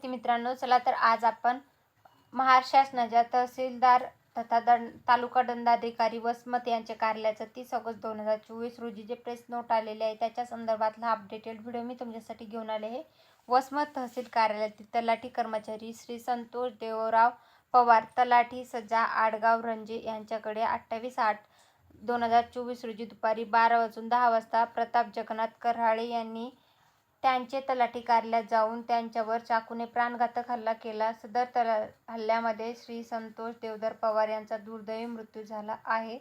विद्यार्थी मित्रांनो चला तर आज आपण महाराष्ट्र शासनाच्या तहसीलदार तथा दंड तालुका दंडाधिकारी वसमत यांच्या कार्यालयाचं तीस ऑगस्ट दोन हजार चोवीस रोजी जे प्रेस नोट आलेले आहे त्याच्या संदर्भातला अपडेटेड व्हिडिओ मी तुमच्यासाठी घेऊन आले आहे. वसमत तहसील कार्यालयातील तलाठी कर्मचारी श्री संतोष देवराव पवार तलाठी सजा आडगाव रंजे यांच्याकडे अठ्ठावीस आठ दोन हजार चोवीस रोजी दुपारी बारा वाजून दहा वाजता प्रताप जगन्नाथ कराळे यांनी त्यांचे तलाठी कार्यालयात जाऊन त्यांच्यावर चाकूने प्राणघातक हल्ला केला. सदर तला हल्ल्यामध्ये श्री संतोष देवधर पवार यांचा दुर्दैवी मृत्यू झाला आहे.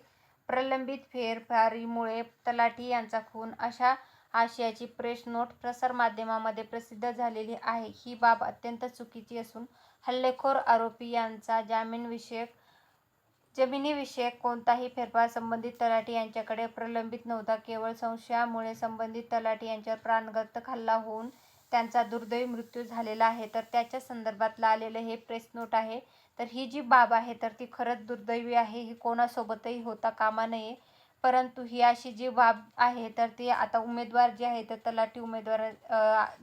प्रलंबित फेरफारीमुळे तलाठी यांचा खून अशा आशयाची प्रेस नोट प्रसारमाध्यमांमध्ये प्रसिद्ध झालेली आहे. ही बाब अत्यंत चुकीची असून हल्लेखोर आरोपी यांचा जामीनविषयक जमिनीविषयक कोणताही फेरफार संबंधित तलाठी यांच्याकडे प्रलंबित नव्हता. केवळ संशयामुळे संबंधित तलाठी यांच्यावर प्राणघातक हल्ला होऊन त्यांचा दुर्दैवी मृत्यू झालेला आहे. तर त्याच्या संदर्भातलं आलेलं हे प्रेस नोट आहे. तर ही जी बाब आहे तर ती खरंच दुर्दैवी आहे. ही कोणासोबतही होता कामा नये. परंतु ही अशी जी बाब आहे तर ती आता उमेदवार जे आहे तर तलाठी उमेदवार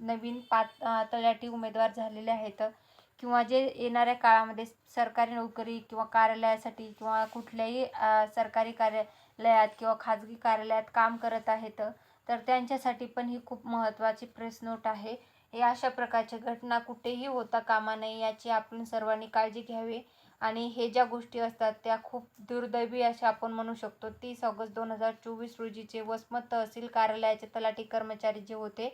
नवीन पाच तलाठी उमेदवार झालेले आहेत. किंवा जे येणाऱ्या काळामध्ये सरकारी नोकरी किंवा कार्यालयासाठी किंवा कुठल्याही सरकारी कार्यालयात किंवा खाजगी कार्यालयात काम करत आहेत तर त्यांच्यासाठी पण ही खूप महत्त्वाची प्रेस नोट आहे. या अशा प्रकारच्या घटना कुठेही होता कामा नये याची आपण सर्वांनी काळजी घ्यावी. आणि हे ज्या गोष्टी असतात त्या खूप दुर्दैवी अशा आपण म्हणू शकतो. तीस ऑगस्ट दोन हजार चोवीस रोजीचे वसमत तहसील कार्यालयाचे तलाठी कर्मचारी जे होते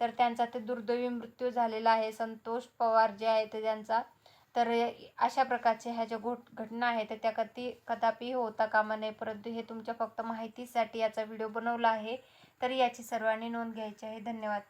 तर त्यांचा ते दुर्दैवी मृत्यू झालेला आहे. संतोष पवार जे आहे ते त्यांचा तर अशा प्रकारच्या ह्या ज्या घोट घटना आहेत त्या कधी कदापि होता कामा नये. परंतु हे तुमच्या फक्त माहितीसाठी याचा व्हिडिओ बनवला आहे. तर याची सर्वांनी नोंद घ्यायची आहे. धन्यवाद.